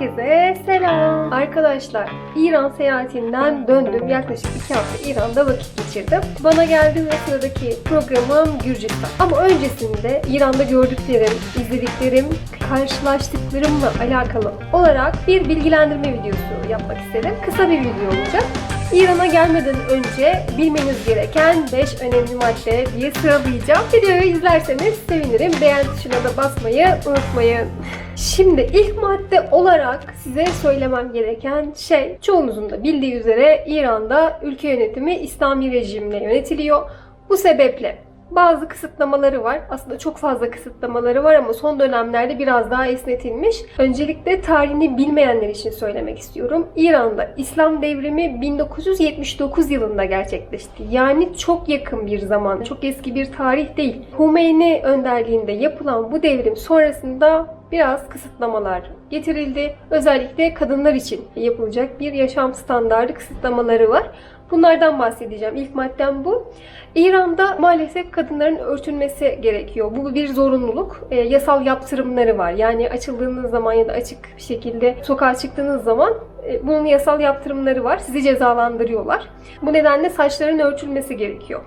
Herkese selam. Arkadaşlar İran seyahatinden döndüm. Yaklaşık iki hafta İran'da vakit geçirdim. Bana geldi ve sıradaki programım Gürcistan. Ama öncesinde İran'da gördüklerim, izlediklerim, karşılaştıklarımla alakalı olarak bir bilgilendirme videosu yapmak istedim. Kısa bir video olacak. İran'a gelmeden önce bilmeniz gereken 5 önemli madde diye sıralayacağım. Videoyu izlerseniz sevinirim. Beğen tuşuna da basmayı unutmayın. Şimdi ilk madde olarak size söylemem gereken şey çoğunuzun da bildiği üzere İran'da ülke yönetimi İslami rejimle yönetiliyor. Bu sebeple bazı kısıtlamaları var. Aslında çok fazla kısıtlamaları var ama son dönemlerde biraz daha esnetilmiş. Öncelikle tarihini bilmeyenler için söylemek istiyorum. İran'da İslam devrimi 1979 yılında gerçekleşti. Yani çok yakın bir zaman, çok eski bir tarih değil. Humeyni önderliğinde yapılan bu devrim sonrasında biraz kısıtlamalar getirildi. Özellikle kadınlar için yapılacak bir yaşam standardı kısıtlamaları var. Bunlardan bahsedeceğim. İlk maddem bu. İran'da maalesef kadınların örtülmesi gerekiyor. Bu bir zorunluluk. E, yasal yaptırımları var. Yani açıldığınız zaman ya da açık bir şekilde sokağa çıktığınız zaman e, bunun yasal yaptırımları var. Sizi cezalandırıyorlar. Bu nedenle saçların örtülmesi gerekiyor.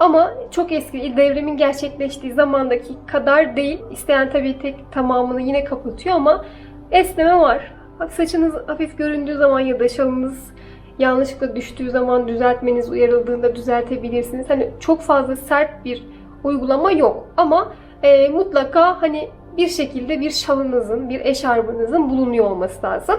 Ama çok eski devrimin gerçekleştiği zamandaki kadar değil. İsteyen tabii tek tamamını yine kapatıyor ama esneme var. Saçınız hafif göründüğü zaman ya da şalınız yanlışlıkla düştüğü zaman düzeltmeniz uyarıldığında düzeltebilirsiniz. Hani çok fazla sert bir uygulama yok ama e, mutlaka hani bir şekilde bir şalınızın, bir eşarbınızın bulunuyor olması lazım.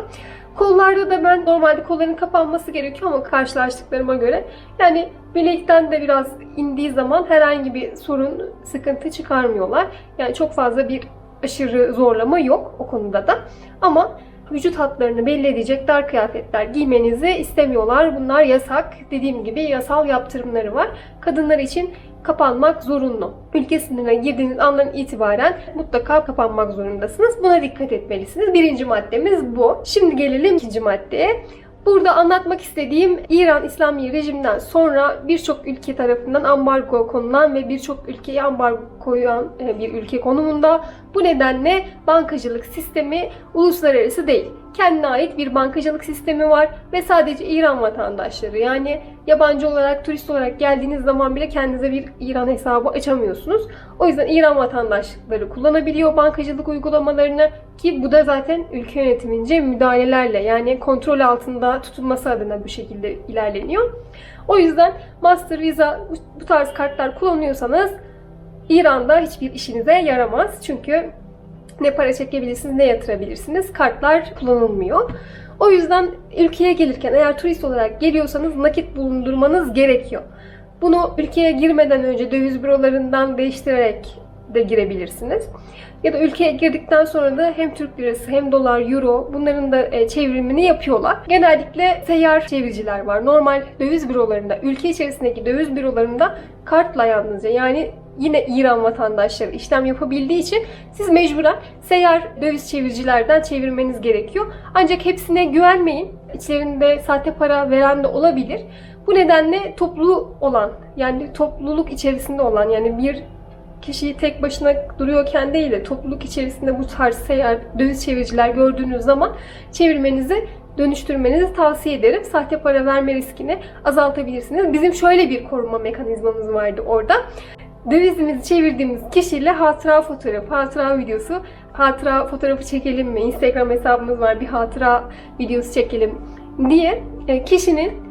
Kollarda da ben normalde kolların kapanması gerekiyor ama karşılaştıklarıma göre yani bilekten de biraz indiği zaman herhangi bir sorun, sıkıntı çıkarmıyorlar. Yani çok fazla bir aşırı zorlama yok o konuda da. Ama vücut hatlarını belli edecek dar kıyafetler giymenizi istemiyorlar. Bunlar yasak. Dediğim gibi yasal yaptırımları var. Kadınlar için kapanmak zorunlu. Ülke sınırına girdiğiniz andan itibaren mutlaka kapanmak zorundasınız. Buna dikkat etmelisiniz. Birinci maddemiz bu. Şimdi gelelim ikinci maddeye. Burada anlatmak istediğim İran İslami rejimden sonra birçok ülke tarafından ambargo konulan ve birçok ülkeye ambargo koyan e, bir ülke konumunda. Bu nedenle bankacılık sistemi uluslararası değil. Kendine ait bir bankacılık sistemi var ve sadece İran vatandaşları yani yabancı olarak, turist olarak geldiğiniz zaman bile kendinize bir İran hesabı açamıyorsunuz. O yüzden İran vatandaşları kullanabiliyor bankacılık uygulamalarını ki bu da zaten ülke yönetimince müdahalelerle yani kontrol altında tutulması adına bu şekilde ilerleniyor. O yüzden Master, Visa bu tarz kartlar kullanıyorsanız İran'da hiçbir işinize yaramaz. Çünkü ne para çekebilirsiniz ne yatırabilirsiniz. Kartlar kullanılmıyor. O yüzden ülkeye gelirken eğer turist olarak geliyorsanız nakit bulundurmanız gerekiyor. Bunu ülkeye girmeden önce döviz bürolarından değiştirerek de girebilirsiniz. Ya da ülkeye girdikten sonra da hem Türk lirası hem dolar, euro bunların da e, çevrimini yapıyorlar. Genellikle seyyar çeviriciler var. Normal döviz bürolarında, ülke içerisindeki döviz bürolarında kartla yalnızca yani yine İran vatandaşları işlem yapabildiği için siz mecburen seyyar döviz çeviricilerden çevirmeniz gerekiyor. Ancak hepsine güvenmeyin. İçlerinde sahte para veren de olabilir. Bu nedenle toplu olan yani topluluk içerisinde olan yani bir kişiyi tek başına duruyorken değil de topluluk içerisinde bu tarz seyyar döviz çeviriciler gördüğünüz zaman çevirmenizi dönüştürmenizi tavsiye ederim. Sahte para verme riskini azaltabilirsiniz. Bizim şöyle bir koruma mekanizmamız vardı orada. Dövizimizi çevirdiğimiz kişiyle hatıra fotoğrafı, hatıra videosu, hatıra fotoğrafı çekelim mi? Instagram hesabımız var bir hatıra videosu çekelim diye e, kişinin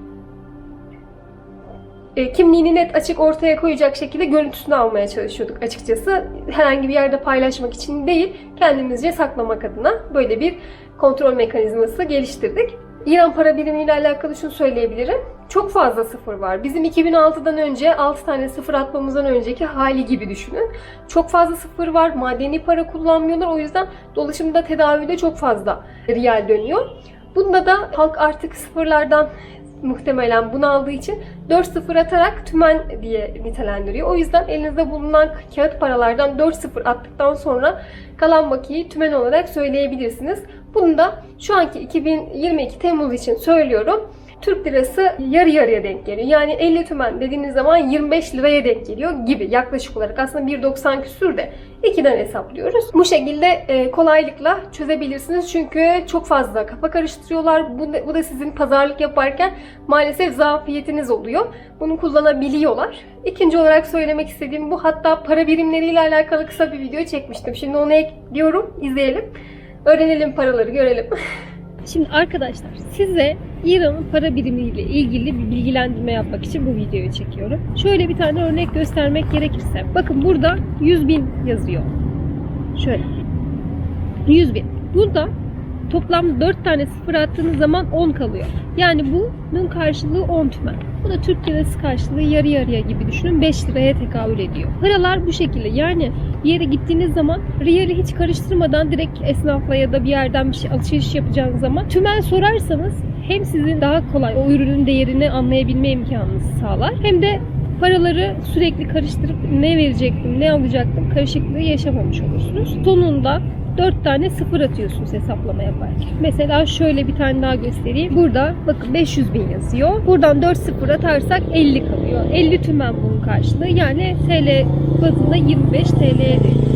e, kimliğini net açık ortaya koyacak şekilde görüntüsünü almaya çalışıyorduk açıkçası. Herhangi bir yerde paylaşmak için değil, kendimizce saklamak adına böyle bir kontrol mekanizması geliştirdik. İran para birimiyle alakalı şunu söyleyebilirim. Çok fazla sıfır var. Bizim 2006'dan önce 6 tane sıfır atmamızdan önceki hali gibi düşünün. Çok fazla sıfır var. Madeni para kullanmıyorlar. O yüzden dolaşımda tedavide çok fazla riyal dönüyor. Bunda da halk artık sıfırlardan muhtemelen bunaldığı için 4-0 atarak tümen diye nitelendiriyor. O yüzden elinizde bulunan kağıt paralardan 4-0 attıktan sonra kalan bakiyeyi tümen olarak söyleyebilirsiniz. Bunu da şu anki 2022 Temmuz için söylüyorum. Türk lirası yarı yarıya denk geliyor. Yani 50 tümen dediğiniz zaman 25 liraya denk geliyor gibi yaklaşık olarak. Aslında 1.90 küsür de 2'den hesaplıyoruz. Bu şekilde e, kolaylıkla çözebilirsiniz. Çünkü çok fazla kafa karıştırıyorlar. Bu da, sizin pazarlık yaparken maalesef zafiyetiniz oluyor. Bunu kullanabiliyorlar. İkinci olarak söylemek istediğim bu. Hatta para birimleriyle alakalı kısa bir video çekmiştim. Şimdi onu ekliyorum. izleyelim. Öğrenelim paraları, görelim. Şimdi arkadaşlar size İran'ın para birimiyle ilgili bir bilgilendirme yapmak için bu videoyu çekiyorum. Şöyle bir tane örnek göstermek gerekirse. Bakın burada 100 bin yazıyor. Şöyle. 100 bin. Burada toplam 4 tane sıfır attığınız zaman 10 kalıyor. Yani bunun karşılığı 10 tümen. Bu da Türk lirası karşılığı yarı yarıya gibi düşünün 5 liraya tekabül ediyor. Paralar bu şekilde yani bir yere gittiğiniz zaman riyali hiç karıştırmadan direkt esnafla ya da bir yerden bir şey alışveriş yapacağınız zaman tümen sorarsanız hem sizin daha kolay o ürünün değerini anlayabilme imkanınızı sağlar hem de paraları sürekli karıştırıp ne verecektim, ne alacaktım karışıklığı yaşamamış olursunuz. Sonunda 4 tane sıfır atıyorsunuz hesaplama yaparken. Mesela şöyle bir tane daha göstereyim. Burada bakın 500 bin yazıyor. Buradan 4 sıfır atarsak 50 kalıyor. 50 tümen bunun karşılığı. Yani TL bazında 25 TL'ye denk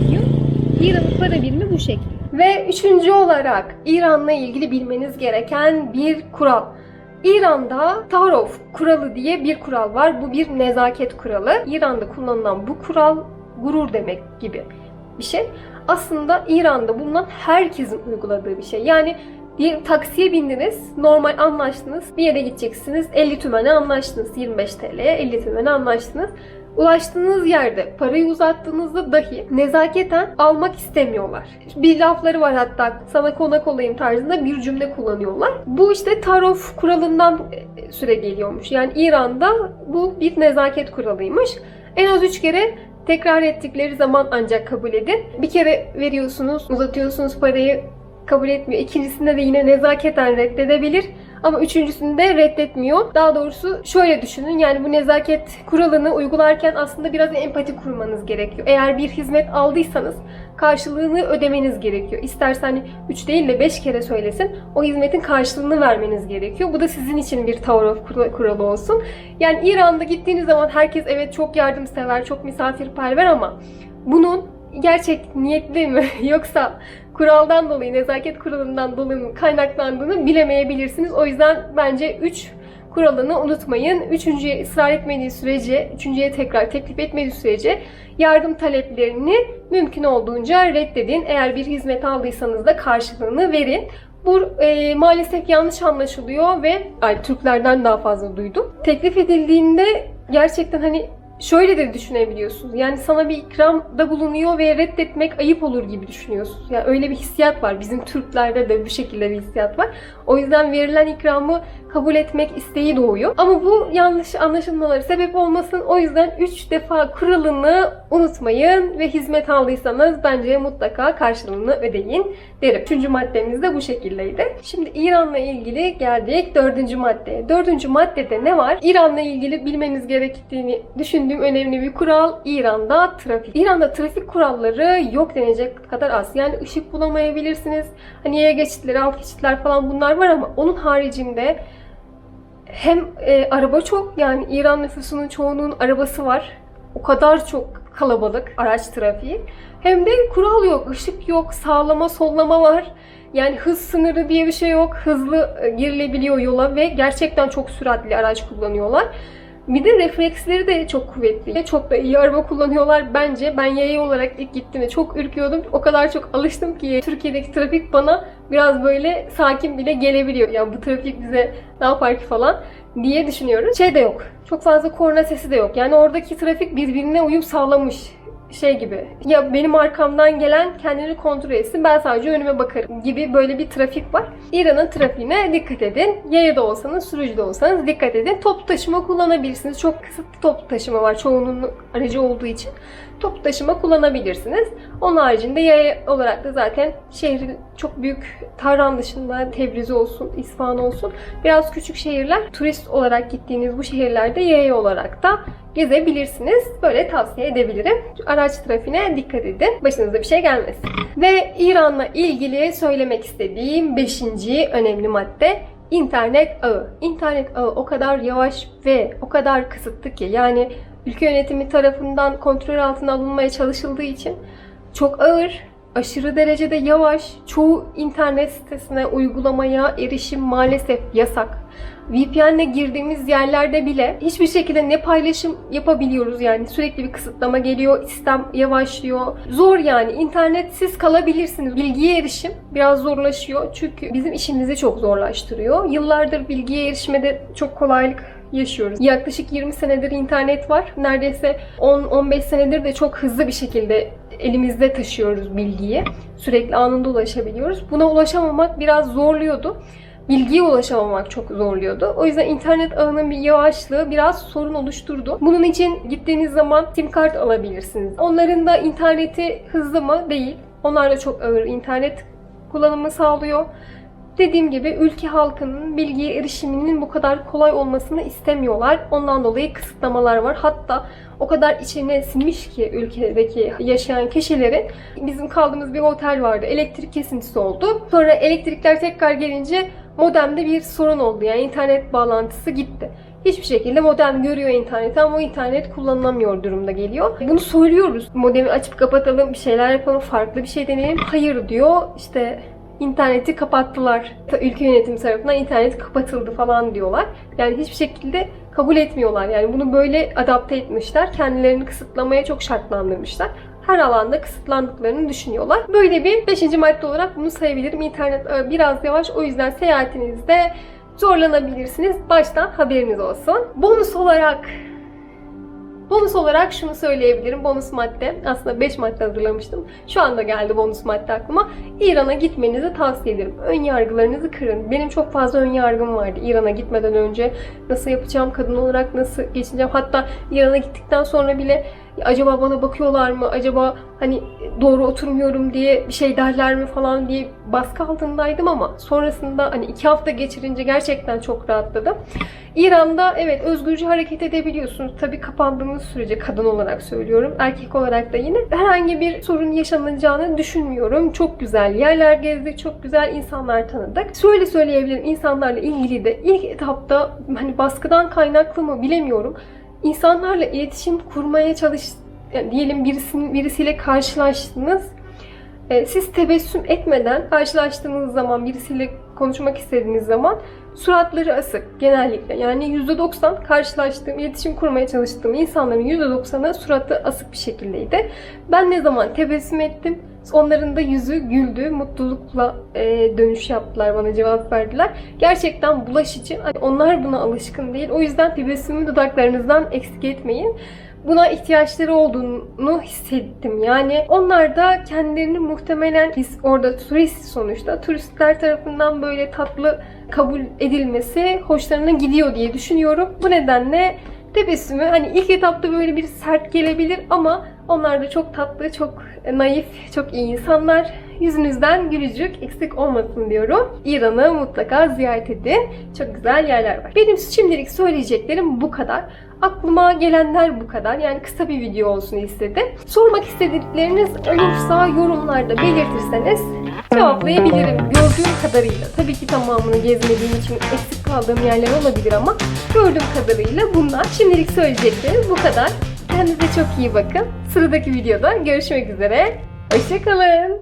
İran'ın para birimi bu şekilde. Ve üçüncü olarak İran'la ilgili bilmeniz gereken bir kural. İran'da Tarof kuralı diye bir kural var. Bu bir nezaket kuralı. İran'da kullanılan bu kural gurur demek gibi bir şey. Aslında İran'da bulunan herkesin uyguladığı bir şey. Yani bir taksiye bindiniz, normal anlaştınız. Bir yere gideceksiniz, 50 tümene anlaştınız. 25 TL'ye 50 tümene anlaştınız. Ulaştığınız yerde parayı uzattığınızda dahi nezaketen almak istemiyorlar. Bir lafları var hatta sana konak olayım tarzında bir cümle kullanıyorlar. Bu işte Tarof kuralından e, süre geliyormuş. Yani İran'da bu bir nezaket kuralıymış. En az 3 kere tekrar ettikleri zaman ancak kabul edin. Bir kere veriyorsunuz, uzatıyorsunuz parayı kabul etmiyor. İkincisinde de yine nezaketen reddedebilir. Ama üçüncüsünde reddetmiyor. Daha doğrusu şöyle düşünün. Yani bu nezaket kuralını uygularken aslında biraz empati kurmanız gerekiyor. Eğer bir hizmet aldıysanız karşılığını ödemeniz gerekiyor. İstersen hani 3 değil de 5 kere söylesin. O hizmetin karşılığını vermeniz gerekiyor. Bu da sizin için bir tavır kuralı olsun. Yani İran'da gittiğiniz zaman herkes evet çok yardımsever, çok misafirperver ama bunun gerçek niyetli mi yoksa kuraldan dolayı, nezaket kuralından dolayı kaynaklandığını bilemeyebilirsiniz. O yüzden bence 3 kuralını unutmayın. Üçüncüye ısrar etmediği sürece, üçüncüye tekrar teklif etmediği sürece yardım taleplerini mümkün olduğunca reddedin. Eğer bir hizmet aldıysanız da karşılığını verin. Bu e, maalesef yanlış anlaşılıyor ve ay, Türklerden daha fazla duydum. Teklif edildiğinde gerçekten hani şöyle de düşünebiliyorsunuz. Yani sana bir ikramda bulunuyor ve reddetmek ayıp olur gibi düşünüyorsunuz. Yani öyle bir hissiyat var. Bizim Türklerde de bu şekilde bir hissiyat var. O yüzden verilen ikramı kabul etmek isteği doğuyor. Ama bu yanlış anlaşılmaları sebep olmasın. O yüzden 3 defa kuralını unutmayın ve hizmet aldıysanız bence mutlaka karşılığını ödeyin derim. Üçüncü maddemiz de bu şekildeydi. Şimdi İran'la ilgili geldik dördüncü maddeye. Dördüncü maddede ne var? İran'la ilgili bilmeniz gerektiğini düşündüğüm önemli bir kural İran'da trafik. İran'da trafik kuralları yok denecek kadar az. Yani ışık bulamayabilirsiniz. Hani yaya geçitleri, alt geçitler falan bunlar var ama onun haricinde hem e, araba çok yani İran nüfusunun çoğunun arabası var. O kadar çok kalabalık araç trafiği. Hem de kural yok, ışık yok, sağlama, sollama var. Yani hız sınırı diye bir şey yok. Hızlı e, girilebiliyor yola ve gerçekten çok süratli araç kullanıyorlar. Bir de refleksleri de çok kuvvetli. Çok da iyi araba kullanıyorlar bence. Ben yaya olarak ilk gittiğimde çok ürküyordum. O kadar çok alıştım ki Türkiye'deki trafik bana biraz böyle sakin bile gelebiliyor. Yani bu trafik bize ne yapar ki falan diye düşünüyoruz. Şey de yok. Çok fazla korna sesi de yok. Yani oradaki trafik birbirine uyum sağlamış şey gibi ya benim arkamdan gelen kendini kontrol etsin ben sadece önüme bakarım gibi böyle bir trafik var. İran'ın trafiğine dikkat edin. Yaya da olsanız, sürücü de olsanız dikkat edin. Toplu taşıma kullanabilirsiniz. Çok kısıtlı toplu taşıma var çoğunun aracı olduğu için. Toplu taşıma kullanabilirsiniz. Onun haricinde yaya olarak da zaten şehrin çok büyük Tahran dışında Tebriz olsun, İsfahan olsun biraz küçük şehirler. Turist olarak gittiğiniz bu şehirlerde yaya olarak da gezebilirsiniz. Böyle tavsiye edebilirim. Araç trafiğine dikkat edin. Başınıza bir şey gelmesin. Ve İran'la ilgili söylemek istediğim 5. önemli madde internet ağı. İnternet ağı o kadar yavaş ve o kadar kısıtlı ki yani ülke yönetimi tarafından kontrol altına alınmaya çalışıldığı için çok ağır, aşırı derecede yavaş, çoğu internet sitesine, uygulamaya erişim maalesef yasak. VPN'le girdiğimiz yerlerde bile hiçbir şekilde ne paylaşım yapabiliyoruz yani sürekli bir kısıtlama geliyor, sistem yavaşlıyor. Zor yani internetsiz kalabilirsiniz. Bilgiye erişim biraz zorlaşıyor çünkü bizim işimizi çok zorlaştırıyor. Yıllardır bilgiye erişmede çok kolaylık yaşıyoruz. Yaklaşık 20 senedir internet var. Neredeyse 10-15 senedir de çok hızlı bir şekilde elimizde taşıyoruz bilgiyi. Sürekli anında ulaşabiliyoruz. Buna ulaşamamak biraz zorluyordu. Bilgiye ulaşamamak çok zorluyordu. O yüzden internet ağının bir yavaşlığı biraz sorun oluşturdu. Bunun için gittiğiniz zaman sim kart alabilirsiniz. Onların da interneti hızlı mı? Değil. Onlar da çok ağır internet kullanımı sağlıyor. Dediğim gibi ülke halkının bilgiye erişiminin bu kadar kolay olmasını istemiyorlar. Ondan dolayı kısıtlamalar var. Hatta o kadar içine sinmiş ki ülkedeki yaşayan kişilerin bizim kaldığımız bir otel vardı. Elektrik kesintisi oldu. Sonra elektrikler tekrar gelince modemde bir sorun oldu. Yani internet bağlantısı gitti. Hiçbir şekilde modem görüyor interneti ama o internet kullanılamıyor durumda geliyor. Bunu söylüyoruz. Modemi açıp kapatalım, bir şeyler yapalım, farklı bir şey deneyelim. Hayır diyor. İşte interneti kapattılar. Ülke yönetimi tarafından internet kapatıldı falan diyorlar. Yani hiçbir şekilde kabul etmiyorlar. Yani bunu böyle adapte etmişler. Kendilerini kısıtlamaya çok şartlandırmışlar. Her alanda kısıtlandıklarını düşünüyorlar. Böyle bir 5. madde olarak bunu sayabilirim. İnternet ağı biraz yavaş. O yüzden seyahatinizde zorlanabilirsiniz. Baştan haberiniz olsun. Bonus olarak Bonus olarak şunu söyleyebilirim. Bonus madde. Aslında 5 madde hazırlamıştım. Şu anda geldi bonus madde aklıma. İran'a gitmenizi tavsiye ederim. Ön yargılarınızı kırın. Benim çok fazla ön yargım vardı İran'a gitmeden önce. Nasıl yapacağım kadın olarak nasıl geçeceğim. Hatta İran'a gittikten sonra bile acaba bana bakıyorlar mı? Acaba hani doğru oturmuyorum diye bir şey derler mi falan diye baskı altındaydım ama sonrasında hani iki hafta geçirince gerçekten çok rahatladım. İran'da evet özgürce hareket edebiliyorsunuz. Tabii kapandığınız sürece kadın olarak söylüyorum. Erkek olarak da yine herhangi bir sorun yaşanacağını düşünmüyorum. Çok güzel yerler gezdik, çok güzel insanlar tanıdık. Şöyle söyleyebilirim insanlarla ilgili de ilk etapta hani baskıdan kaynaklı mı bilemiyorum. İnsanlarla iletişim kurmaya çalış yani diyelim birisinin birisiyle karşılaştınız. Ee, Siz tebessüm etmeden karşılaştığınız zaman birisiyle konuşmak istediğiniz zaman suratları asık genellikle. Yani %90 karşılaştığım, iletişim kurmaya çalıştığım insanların %90'ı suratı asık bir şekildeydi. Ben ne zaman tebessüm ettim, onların da yüzü güldü, mutlulukla e, dönüş yaptılar, bana cevap verdiler. Gerçekten bulaşıcı. Hani onlar buna alışkın değil. O yüzden tebessümü dudaklarınızdan eksik etmeyin buna ihtiyaçları olduğunu hissettim. Yani onlar da kendilerini muhtemelen biz orada turist sonuçta turistler tarafından böyle tatlı kabul edilmesi hoşlarına gidiyor diye düşünüyorum. Bu nedenle tebessümü hani ilk etapta böyle bir sert gelebilir ama onlar da çok tatlı, çok naif, çok iyi insanlar. Yüzünüzden gülücük eksik olmasın diyorum. İran'ı mutlaka ziyaret edin. Çok güzel yerler var. Benim şimdilik söyleyeceklerim bu kadar. Aklıma gelenler bu kadar. Yani kısa bir video olsun istedim. Sormak istedikleriniz olursa yorumlarda belirtirseniz cevaplayabilirim. Gördüğüm kadarıyla. Tabii ki tamamını gezmediğim için eksik kaldığım yerler olabilir ama gördüğüm kadarıyla bunlar. Şimdilik söyleyeceklerim bu kadar. Kendinize çok iyi bakın. Sıradaki videoda görüşmek üzere. Hoşçakalın.